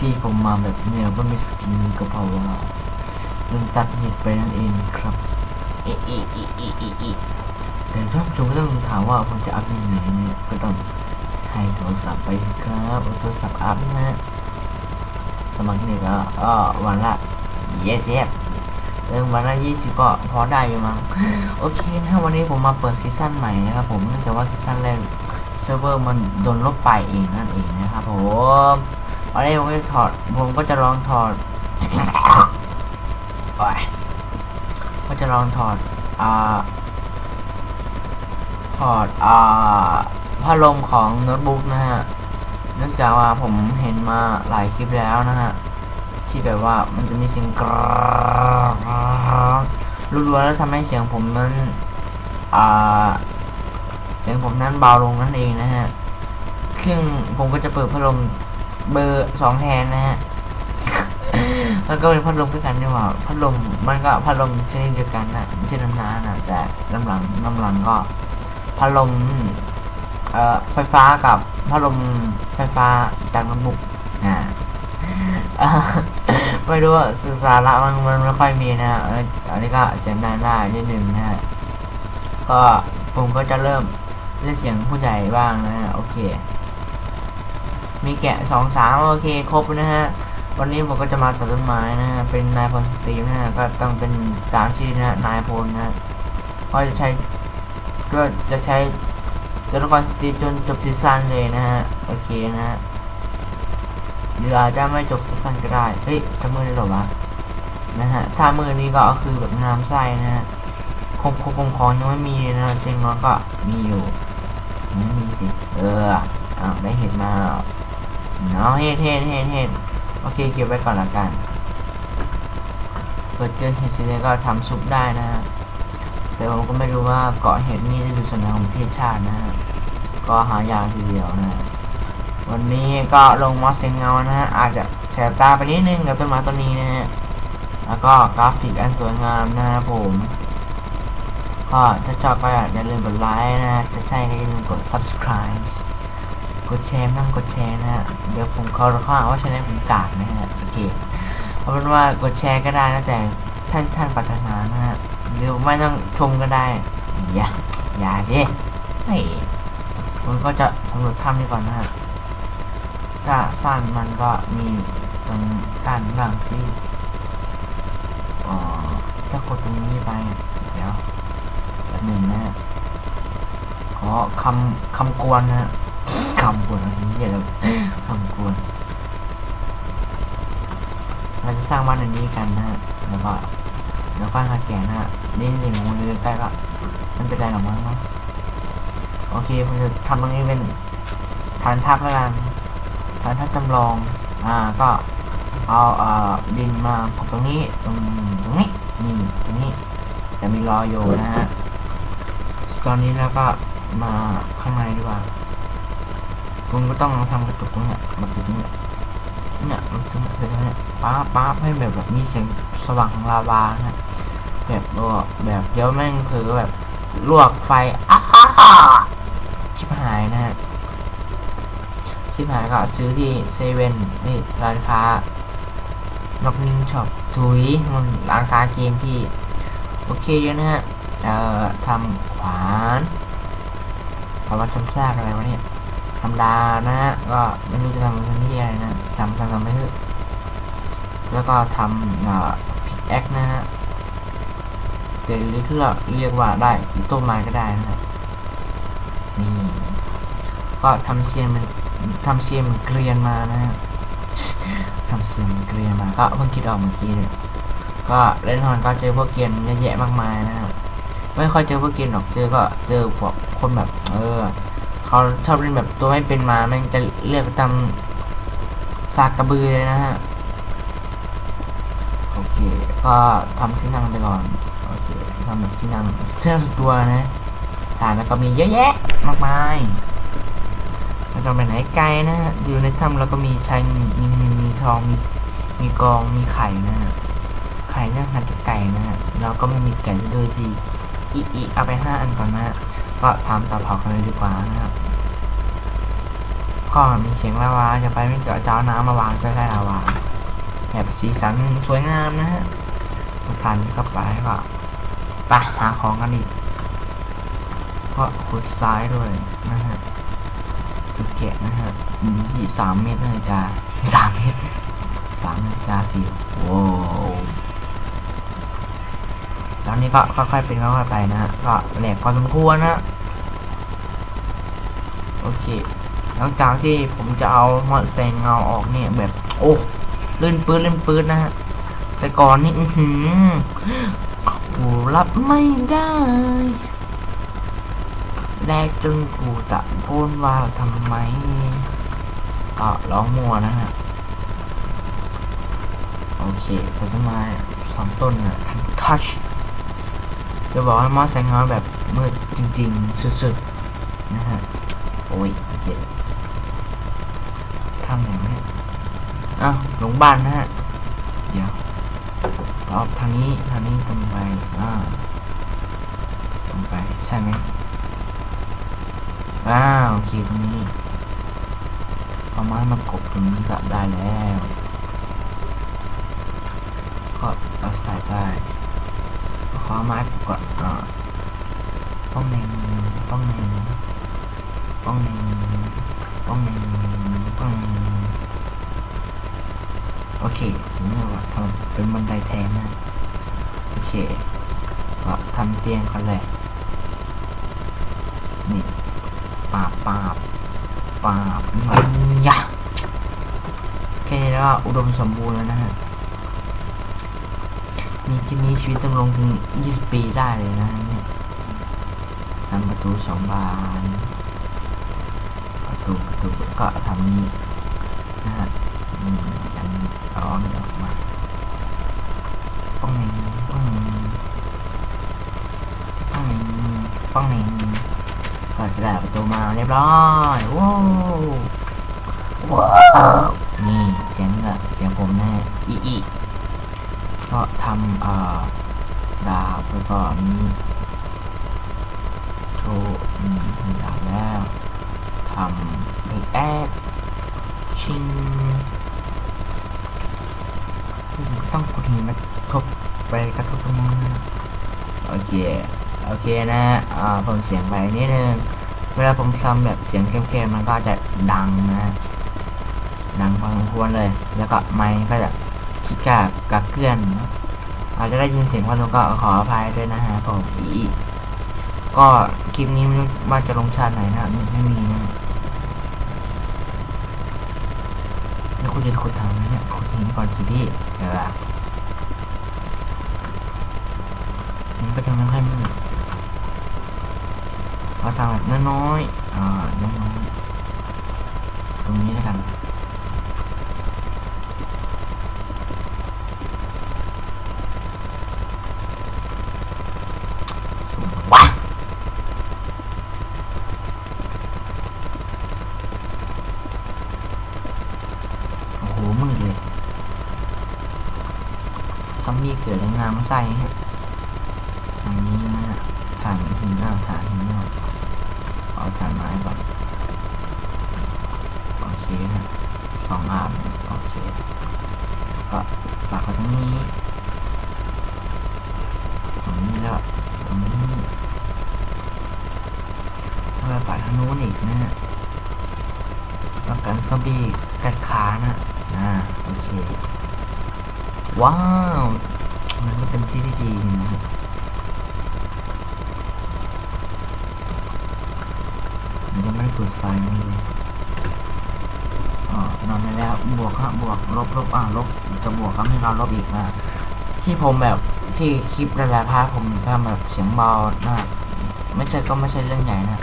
ที่ผมมาแบบเนี่ยว่ามีสกินก็เพราะว่าเรื่องตัดเน็ตไปนั่นเองครับเอะเอะเอะเอะเอะเอะแต่ท่านผู้ชมก็ต้องถามว่าผมจะอัพยังไงเนี่ยก็ต้องให้โทรศัพท์ไปสิครับเอาโทรศัพท์อัพนะฮะสมัครเนี่ยก็ก็วันละ yes yes เออวันละยี่สิบก็พอได้อยู่มั้งโอเคนะวันนี้ผมมาเปิดซีซั่นใหม่นะครับผมเนื่องจากว่าซีซั่นแรกเซิร์ฟเวอร์มันโดนลบไปเองนั่นเองนะครับผม วันนี้ผมก็จะถอดผมก็จะลองถอดก็จะลองถอดอ่าถอดอ่าพัดลมของโน้ตบุ๊กนะฮะเนื่องจากว่าผมเห็นมาหลายคลิปแล้วนะฮะที่แบบว่ามันจะมีเสียงกรรัวๆแล้วทำให้เสียงผมนั้นอ่าเสียงผมนั้นเบาลงนั่นเองนะฮะซึ่งผมก็จะเปิดพัดลม เบอร์สองแทนนะฮะ มันก็เป็นพัดลมด้วยกันนี่หว่าพัดลมมันก็พัดลมชนิดเดียวกันนะไม่ใช่น้ำน้ำนะแต่น้ำหลังน้ำหลังก็พัดลมเอ่อไฟฟ้ากับพัดลมไฟฟ้าจากโน้ตบุ๊กอ่าไม่รู้ว่าสื่อสาระมันมันไม่ค่อยมีนะฮะอันนี้อันนี้ก็เสียงดังได้นิดนึงนะฮะก็ผมก็จะเริ่มเล่นเสียงผู้ใหญ่บ้างนะฮะโอเค มีแกะสองสามโอเคครบนะฮะ วันนี้ผมก็จะมาตัดต้นไม้นะฮะ เป็นนายพลสตรีมนะฮะ ก็ต้องเป็นตามชื่อนะนายพลนะฮะก็จะใช้ ก็จะใช้ตัวละครสตีฟจนจบซีซั่นเลยนะฮะ โอเคนะฮะหรืออาจจะไม่จบซีซั่นก็ได้ เฮ้ยทำมือได้หรอวะ นะฮะ ถ้ามือนี้ก็คือแบบงามไส้นะฮะคงคงคงของยังไม่มีนะจริงนอยก็มีอยู่ไม่มีสิ เอออ้าได้เห็นมา เอาเห็ดเห็ดเห็ดเห็ดโอเคเก็บไว้ก่อนละกันเปิดเจอเห็ดสีแดงก็ทำซุปได้นะฮะแต่ผมก็ไม่รู้ว่าเกาะเห็ดนี่จะอยู่ส่วนไหนของประเทศชาตินะฮะก็หายากทีเดียวนะ วันนี้ก็ลงมอสเซงเงานะฮะอาจจะแสบตาไปนิดนึงกับต้นไม้ต้นนี้นะฮะแล้วก็กราฟิกอันสวยงามนะครับผม ก็ถ้าชอบก็อย่าลืมกดไลค์นะถ้าใช่ก็อย่าลืมกด subscribe กดแชร์นั่งกดแชร์นะฮะเดี๋ยวผมเขาข้างว่าชแนลผมกากนะฮะโอเคเอาเป็นว่ากดแชร์ก็ได้นะแต่ถ้าท่านปรารถนานะฮะหรือไม่ต้องชมก็ได้อย่าอย่าสิเฮ้ยผมก็จะสำรวจถ้ำนี่ก่อนนะฮะถ้าสั้นมันก็มีตรงกั้นบ้างสิอ๋อถ้ากดตรงนี้ไปเดี๋ยวแบบหนึ่งนะฮะขอคำคำกวนนะฮะ คำกวนอะไรนี่อะไรคำกวนเราจะสร้างบ้านในนี้กันนะฮะแล้วก็แล้วก็หาแกะนะฮะนี่สิ่งของมือใกล้ก็มันเป็นไรหรอกมั้งเนาะโอเคผมจะทำตรงนี้เป็นฐานทัพแล้วกันฐานทัพจำลองอ่าก็เอาเอ่อดินมากบตรงนี้ตรงตรงนี้นี่ตรงนี้จะมีรอยอยู่นะฮะตอนนี้แล้วก็มาข้างในดีกว่า คุณก็ต้องทำกระจกตรงเนี้ยแบบตรงเนี้ยเนี่ยตรงเนี้ยตรงเนี้ยป๊าป๊าให้แบบแบบมีเสียงสว่างของลาวานะแบบลวแบบเดี๋ยวแม่งเผลอแบบลวกไฟอ้าฮ่าชิบหายนะฮะชิบหายก็ซื้อที่เซเว่นนี่ร้านค้านกนิ่งช็อปถุยมันร้านค้าเกมที่ โอเคเยอะนะฮะเอ่อทำขวานทำมาทำซากอะไรวะเนี่ย รมดานะฮะก็ไม่รู้จะทำเป็นที่อะไรนะทำทำทำไปเถอะแล้วก็ทำเอ่อพิกแอคนะฮะแต่เรียกเรียกว่าได้อีต้นไม้ก็ได้นะครับนี่ก็ทำเซียนมันทำเซียนมันเกรียนมานะฮะทำเซียนมันเกรียนมาก็เพิ่งคิดออกเมื่อกี้เลยก็เล่นฮอนก็เจอพวกเกรียนเยอะแยะมากมายนะฮะไม่ค่อยเจอพวกเกรียนหรอกเจอก็เจอพวกคนแบบ เออ เขาชอบเล่นแบบตัวไม่เป็นมาแม่งจะเลือกทำซากกระบือเลยนะฮะ โอเค ก็ทำที่นั่งไปก่อน โอเคทำแบบที่นั่งเชื่อสุดตัวนะฐานแล้วก็มีเยอะแยะมากมายไม่ต้องไปไหนไกลนะฮะ อยู่ในถ้ำแล้วก็มีชายมีมีมีทองมีมีกองมีไข่นะฮะ ไข่น่าทานจากไก่นะฮะ แล้วก็ไม่มีไก่ซะด้วยสิอีอีเอาไปห้าอันก่อนนะฮะ ก็ทำเตาเผากันเลยดีกว่านะครับก็มีเสียงลาวาจะไปไม่เจอเจ้าน้ำมาวางใกล้ๆลาวาแบบสีสันสวยงามนะฮะทันก็ไปก็ไปหาของกันอีกก็ขุดซ้ายด้วยนะฮะจุดเกะนะฮะยี่สามเมตรนาฬิกาสามเมตรสามนาฬิกาสี่โว้ว ตอนนี้ก็ค่อยๆเป็นค่อยๆไปนะฮะก็แหลกพอสมควรนะโอเคหลังจากที่ผมจะเอามอดแซงเงาออกเนี่ยแบบโอ้ลื่นปื้ดลื่นปื้ดนะฮะแต่ก่อนนี่อือหือโอ้รับไม่ได้แรกจนกูตะโกนว่าทำไมก็ร้องมัวนะฮะโอเคต่ต้นไม้สองต้นน่ะทันทัช จะบอกว่ามอดแซงเงาแบบมืดจริง ๆ สุดๆ นะฮะ โอ้ยเจ็บทำอย่างนี้อ้าวหลงบ้านนะฮะ เดี๋ยวรอบทางนี้ ทางนี้ตรงไป อ่า ตรงไป ใช่ไหมอ้าวโอเคตรงนี้เอาไม้มากบตรงนี้ก็ได้แล้ว ก็เอาใส่ไปขอไม้ก่อนอ่าป้องแนงป้องแนง ป้องหนึ่ งป้องหนึ่งป้องหนึ่งโอเคนี่ว่าทำเป็นบันไดแทนนะ โอเค ก็ทำเตียงกันแหละ นี่ปาบปาบปาบนี่ยะแค่นี้แล้วอุดมสมบูรณ์แล้วนะฮะ มีที่นี้ชีวิตดำรงถึง 20 ปีได้เลยนะเนี่ยทำประตูสองบานประตูประตูก็ทำนี้นะฮะอืมอันนี้เอาอันนี้ออกมาป้องหนึ่งป้องหนึ่งป้องหนึ่งป้องหนึ่งก็จะได้ประตูมาเรียบร้อยว้าวว้าวนี่เสียงก็เสียงผมแน่อีอี ก็ทำดาบแล้วก็มีโชว์มทำดาบแล้วทำเบรกแอดชิงต้องกดหินมาทบไปกระทบตรงนู้นโอเค โอเคนะอ่าผมเสียงไปนิดนึงเวลาผมทำแบบเสียงเข้มๆมันก็จะดังนะ ดังพอสมควรเลย แล้วก็ไมค์ก็จะ ขี้กากกากเกลื่อนอาจจะได้ยินเสียงพัดลมก็ขออภัยด้วยนะฮะผมอีก็คลิปนี้ไม่รู้ว่าจะลงชาติไหนนะไม่มีนะแล้วคุณจะขุดทางไหนเนี่ยขุดทิ้งก่อนสิพี่เดี๋ยวละมันก็จะไม่ค่อยมืดเราทำแบบน้อยๆอ่าน้อยๆตรงนี้แล้วกันสูงว้าโอ้โหมืดเลยซอม บี้เกิดในงามไส้ฮะทางนี้นะฮะฐานหินหน้าฐานหินหน้าเอาฐานไม้ก่อนโอเคนะสองอันโอเคก็ปักไว้ตรงนี้ตรงนี้แล้วตรงนี้แล้วก็ปักทางนู้นอีกนะฮะต้องการซอมบี้กัดขานะอ่าโอเคว้าว มันก็เป็นที่ที่ดีนะครับมันยังไม่ได้ขุดทรายมาเลยอ๋อนอนไปแล้วบวกฮะบบวกลบลบอ่าลบจะบวกก็ให้เราลบอีกนะที่ผมแบบที่คลิปหลายๆภาคผมทำแบบเสียงเบานะไม่ใช่ก็ไม่ใช่เรื่องใหญ่นะ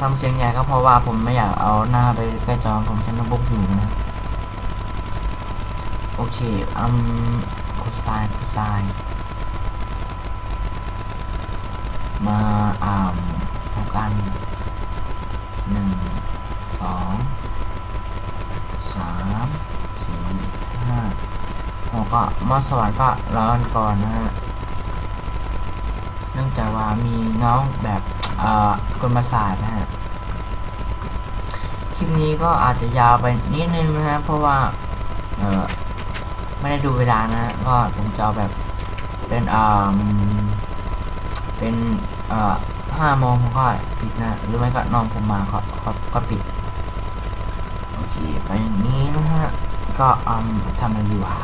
ทำเสียงใหญ่ก็เพราะว่าผมไม่อยากเอาหน้าไปใกล้จอผมใช้โน้ตบุ๊กอยู่นะโอเคอืมขุดทราย ทราย มาอ่ามหกอันหนึ่งสองสามสี่ห้าก็มอสวรรค์ก็รอนก่อนนะฮะเนื่องจากว่ามีน้องแบบเอ่อกลประสาทนะฮะคลิปนี้ก็อาจจะยาวไปนิดนึงนะฮะเพราะว่าเออ ไม่ได้ดูเวลานะก็ผมจะแบบเป็นอ่าเป็นเอ่อห้าโมงผมก็ปิดนะหรือไม่ก็นอนผมมาก็ก็ก็ปิดโอเคไปอย่างนี้นะฮะก็อืมทำอะไรอยู่อะ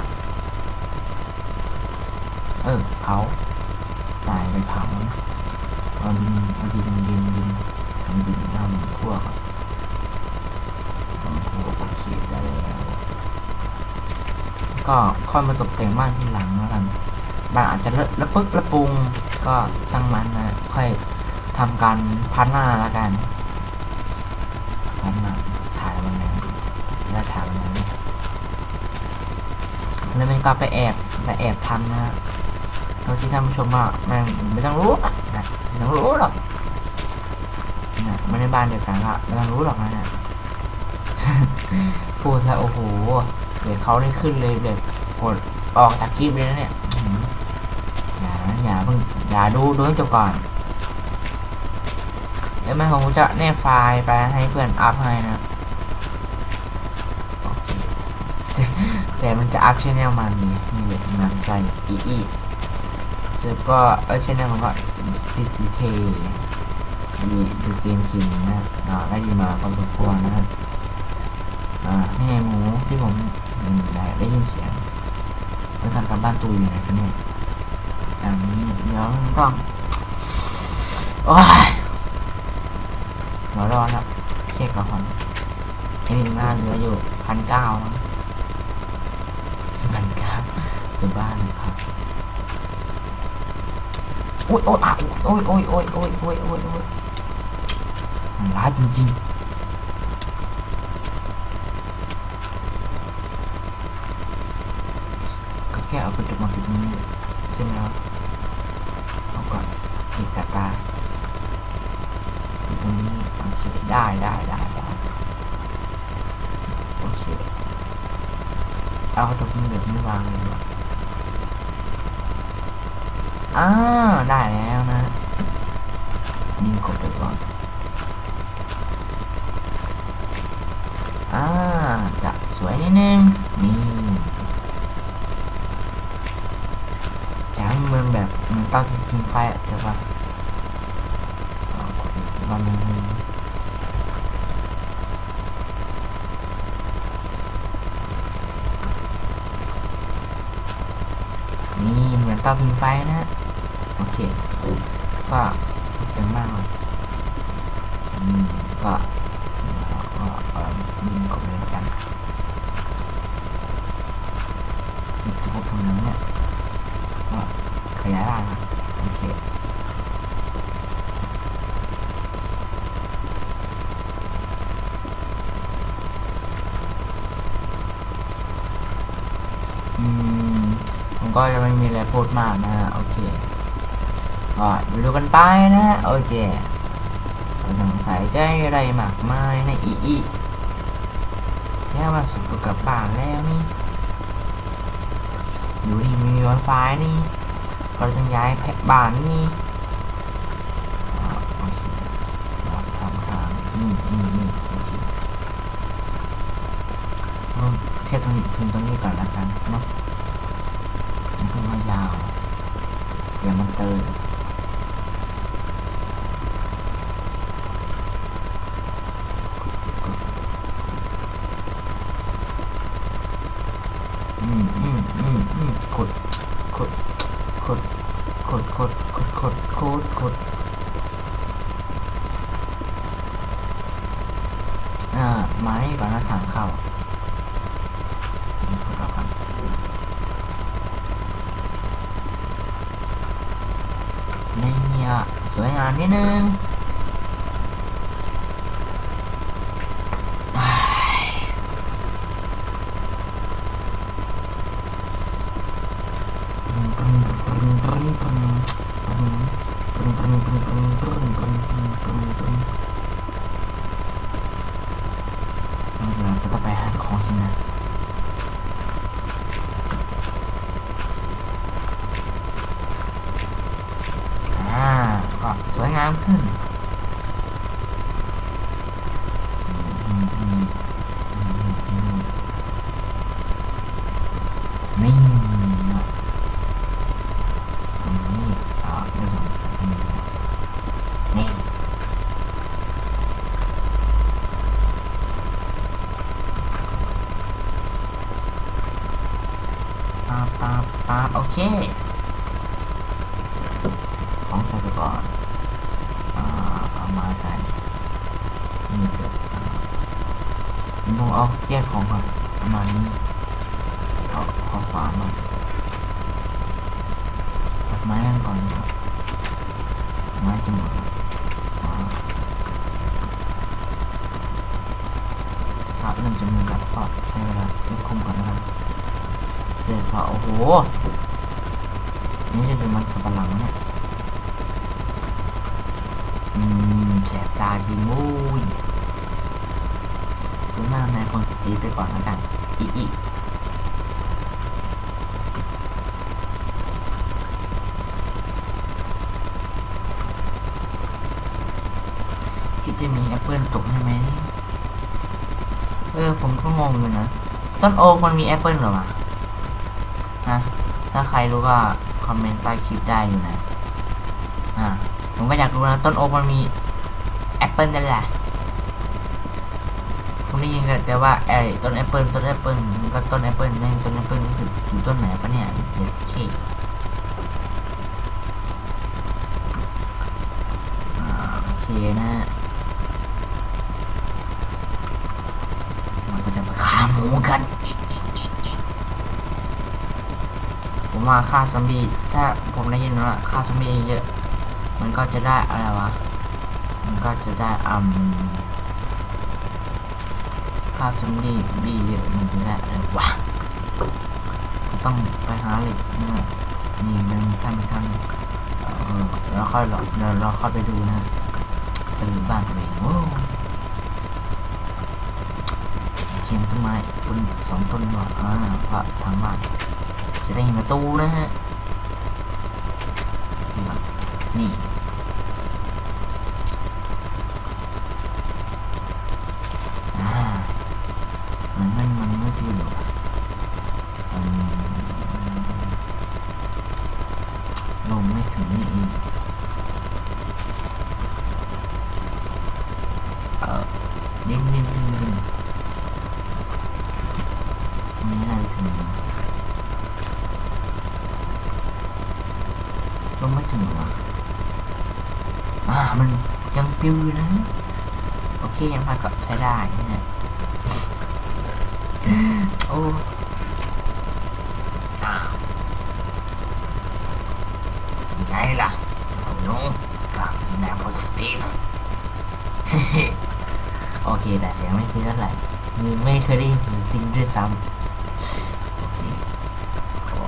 เออเผาสายไปเผาเอาดินเอาดินดินดินทำดินทำพวกทำพวกโอเคได้แล้ว ก็ค่อยมาตกแต่งบ้านทีหลังแล้วกันบ้านอาจจะเลอะปึ๊กระปุงก็ช่างมันนะค่อยทำการพัฒนาแล้วกันพัฒนาถ่ายวันนั้นแล้วถ่ายวันนั้นแล้วมันก็ไปแอบไปแอบทำนะฮะโดยที่ท่านผู้ชมว่ามันไม่ต้องรู้อะนะไม่ต้องรู้หรอกนะไม่ในบ้านเดียวกันก็ไม่ต้องรู้หรอกนะเนี่ยพูดซะโอ้โห เดี๋ยวเขาได้ขึ้นเลยแบบกดออกจากคลิปเลยนะเนี่ยอย่าอย่าเพิ่งอย่าดูดูให้จบก่อนเดี๋ยวแม่ผมจะแนบไฟล์ไปให้เพื่อนอัพให้นะแต่แต่มันจะอัพชแนลมันนี่นี่เลยมันใส่อีอีเสร็จก็เออชแนลมันก็ TTK ที่ดูเกมคิงนะอ่าได้ดีมาพอสมควรนะครับอ่า นี่ไงหมูที่ผม ได้ได้ยินเสียงเมื่อทำการบ้านตูอยู่ไหนคะเนี่ยอย่างนี้เดี๋ยวต้องโอ้ยหัวร้อนแล้วเช็คกับผมไอ้นี่หน้าเหลืออยู่พันเก้าพันเก้าจะบ้านเลยครับโอ้ยโอ้ยอะโอ้ยโอ้ยโอ้ยโอ้ยโอ้ยโอ้ยโอ้ยมันร้ายจริงๆ ก็แค่ เอากระจกมาปิดตรงนี้ใช่ไหมครับเอาก่อนติดกาตาปิดตรงนี้โอเคได้ได้ได้ได้โอเคเอากระจกนี้แบบนี้วางเลยดีกว่าอ้าวได้แล้วนะนี่กดไปก่อนอ่าจะสวยนิดนึง ตั้งพิมพ์ไฟเดี๋ยวก่อนมันนี่เหมือนเตาพิมพ์ไฟนะ โอเค ก็จัมากอืมก็ก็ยิมกบเลยกันจุดหกทำหนึ่งเนี่ย ยายได้นะโอเคอืมผมก็จะไม่มีอะไรพูดมากนะฮะโอเคก็ไปดูกันไปนะฮะโอเคไม่ต้องใส่ใจอะไรมากมายนะอีอีแค่ว่าสุดก็กลับบ้านแล้วนี่อยู่นี่มี Wi-Fi นี่ เลยต้องย้ายแพ็บ้านนี่โอเคครับทำทางนี่นี่นี่โอเคเอาแค่ตรงนี้ถึงตรงนี้ก่อนละกันเนาะมันก็มายาว เดี๋ยวมันเตย นิดนึงเราจะไปหาของสินะ ปาปาปาโอเค ของใส่ไปก่อนอ่าเอามาใส่ นี่ผมต้องเอาแยกของก่อนประมาณนี้เอาขอขวามาตัดไม้กันก่อนนะครับไม้จะหมดแล้วอ่าครับเริ่มจะมือกับก็ใช้เวลาเลือกคุมก่อนนะครับเดี๋ยวพอโอ้โหนี่จะเป็นมันสับหลังเนี่ยอืม แสบตาดีมุ้ยดูหน้าในคนสตีไปก่อนแล้วกัน อีอีคิดจะมีแอปเปิลตกใช่ไหม เออ ผมก็งงอยู่นะ ต้นโอ๊กมันมีแอปเปิลหรอวะฮะ ถ้าใครรู้ก็คอมเมนต์ใต้คลิปได้อยู่นะ อ่า ผมก็อยากรู้นะ ต้นโอ๊กมันมี แอปเปิลนั่นแหละผมได้ยินแต่ว่าไอ้ต้นแอปเปิลต้นแอปเปิลมันก็ต้นแอปเปิลแม่งต้นแอปเปิลนี่คืออยู่ต้นไหนปะเนี่ยเจ็ดเคอ่าโอเคนะมันก็จะไปฆ่าหมูกันผมว่าฆ่าซอมบี้ถ้าผมได้ยินว่าฆ่าซอมบี้เยอะ มันก็จะได้อะไรวะ มันก็จะได้อืมฆ่าซอมบี้บี้เยอะมันจะได้อะไรวะต้องไปหาเหล็กนี่แหละนี่มันทำไปทำเออแล้วค่อยเราเราเราค่อยไปดูนะไปดูบ้านตัวเองโอ้เทียมต้นไม้ต้นสองต้นก่อนอ่าพระทางบ้านจะได้เห็นประตูนะฮะนี่ก่อนนี่ อ่ามันมันมันไม่ดีหรอกอืมลงไม่ถึงนี่เองเออนิ่มนิ่มนิ่มนิ่มตรงนี้น่าจะถึงนะ ลงไม่ถึงหรอะอ่ามันยังปิวอยู่นะ โอเคยังพอก็ใช้ได้นะโอ้อ้าวยังไงล่ะเอาหนุกับแนวโพสติฟโอเคแต่เสียงไม่คือเท่าไหร่ไม่เคยได้ยินเสียงสติงด้วยซ้ำโอเคโอ้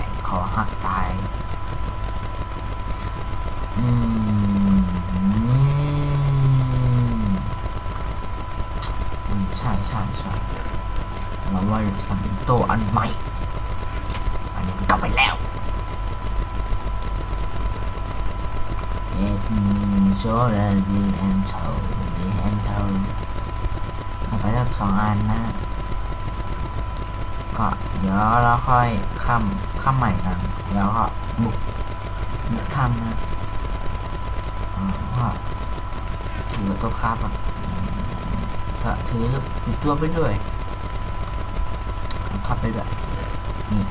ยขอหักตาย อืมอืมอืมใช่ใช่ใช่เราว่าจะทำเป็นโตอันใหม่ อันนี้มันกลับไปแล้วเอ็ ดโซลาดีแอนโทดีแอนโทเอาไปสักสองอันนะก็เดี๋ยวเราค่อยข้ามข้ามใหม่กันแล้วก็บุกบุกถ้ำนะก็ถือตัวคาบแบบก็ถือติดตัวไปด้วยขับไปด้วยนี่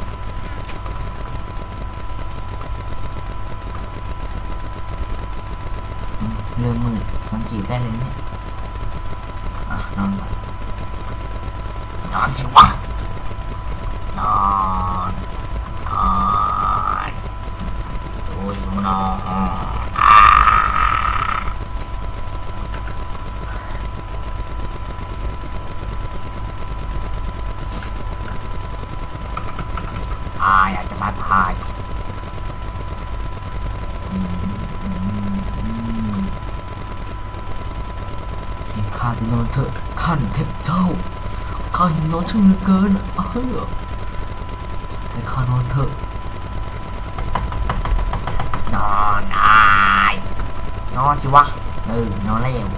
อืม เริ่มมืดสังเกตได้เลยเนี่ย อะ นอนก่อนนอนสิวะ นอนเถอะท่านเทพเจ้าข้าหิวนอนช่างเหลือเกินเอ้ยให้ข้านอนเถอะนอนอายนอนสิวะเออนอนแล้ว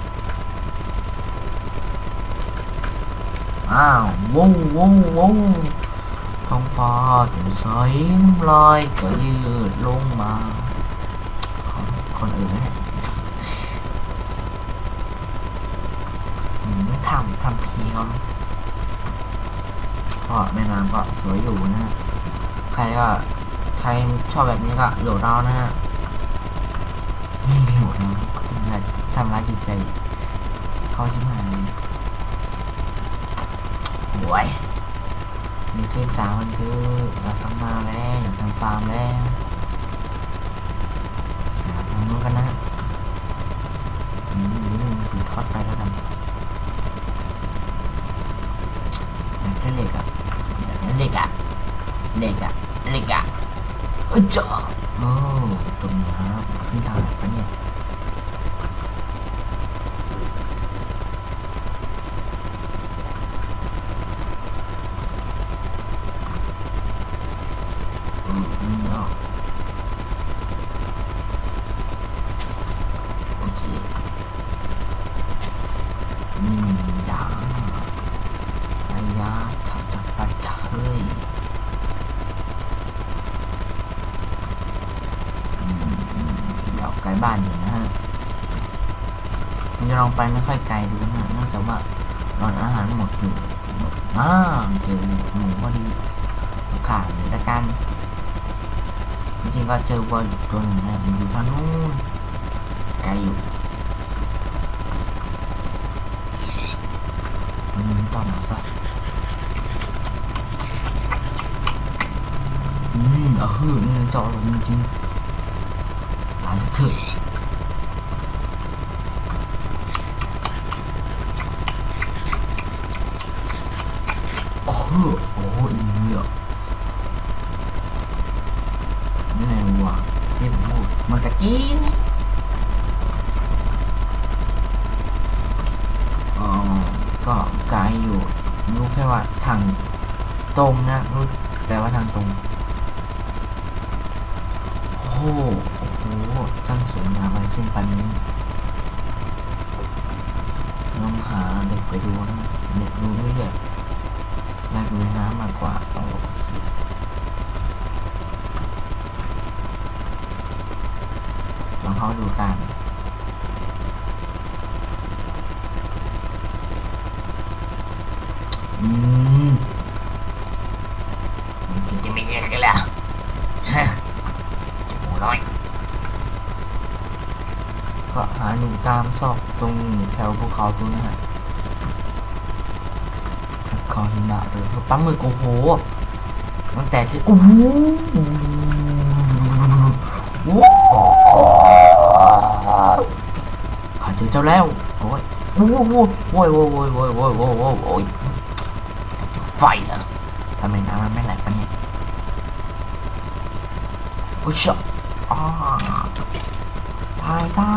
อ้าวว้าวว้าวว้าวท้องฟ้าแจ่มใสน้ำลายก็ยืดลงมา คนคนอื่นเนี่ยอืมไม่ ทำทำพีเขาเพราะแม่น้ำก็สวยอยู่นะฮะ ใครก็ใครชอบแบบนี้ก็โหลดเอานะฮะโหลดเอาทำร้ายทำร้ายจิตใจเขาชิบหายโว้ยมีขึ้นสามวันคืออยากทำมาแล้วอยากทำฟาร์มแล้วทางนู้นกันนะอืมถือทอดไปแล้วกัน Leka. Leka. Leka. Leka. Ôi trời. Ô, tụi nó chúng ta lại phải nhanh. Mm-hmm. Ừ, ừ, ừ. 제가 저거 육도는 우리가 놓은 가요 음 떠나서 음 어흐 음 저런 진 아주 특 อืมมันจริงจะไม่เยอะกันแล้วฮะหมูน้อย ก็หาหนูตามซอกตรงแถวภูเขาตรงนั้นฮะคอหิมะเลยปั๊มมือโอ้โหตั้งแต่ที่โอ้โหข้าเจอเจ้าแล้วโอ้ยโอ้ยโอ้ยโอ้ยโอ้ยโอ้ยโอ้ยโอ้ยโอ้ยโอ้ยโอ้ยไฟเหรอทำไมน้ำมันไม่ไหลปะเนี่ย โอ้ยช็อตอ่าตายซะ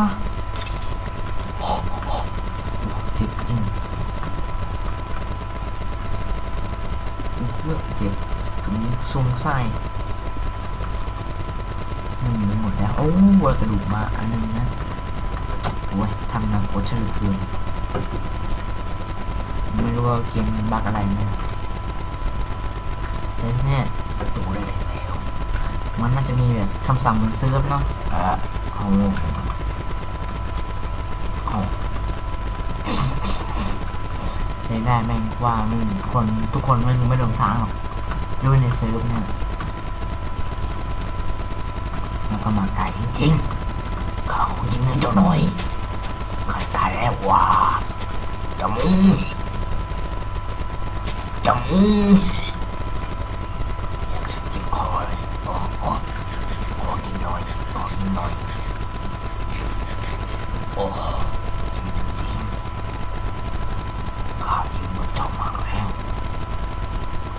โหเจ็บจริงเลือดเจ็บถึงทรงไส้หนึ่งหมดแล้ว โอ้วัวกระดูกมาอันหนึงนะโอ้ยทำนางโคตรเลือเกินไม่รู้ว่าเกมมันบักอะไรนะแต่เนี่ยดูได้แล้ว มันน่าจะมีแบบคำสั่งเหมือนเซิร์ฟเนาะอ่าเอาเอาใช้ได้แม่งว่ามึงคนทุกคนไม่รู้ไม่ลงทางหรอกด้วยในเซิร์ฟเนี่ยแล้วก็มาไก่จริงๆข้าคงจริงเลยเจ้าหน่อยใครตายแล้ววะจมูกจมูกอยากจะกินคอเลยโอ้โหขอกินหน่อยขอกินหน่อย โอ้จริงๆข้าอิ่มกับเจ้ามากแล้ว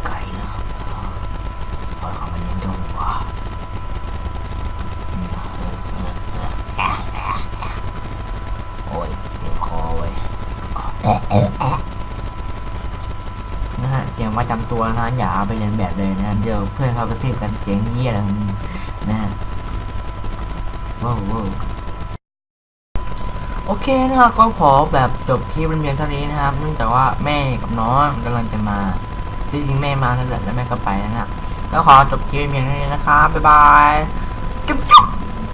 ไก่นะเออปล่อยเขามาเลี้ยงเจ้าดีกว่า โอ้ยเจ็บคอเว้ยนะฮะเสียงว่าจำ ตัวนะอย่าเอาไปเรียนแบบเลยนะเดี๋ยวเพื่อนเขากระทืบกันเสียงเยี่ยอะไรของมึงนะฮะว้าวโอเคนะครับก็ขอแบบจบคลิปเพียงเท่านี้นะครับ เนื่องจากว่าแม่กับน้องกำลังจะมาจริงๆแม่มาแล้วแหละแล้วแม่ก็ไปแล้วนะก็ขอจบคลิปเพียงเท่านี้นะครับบ๊ายบาย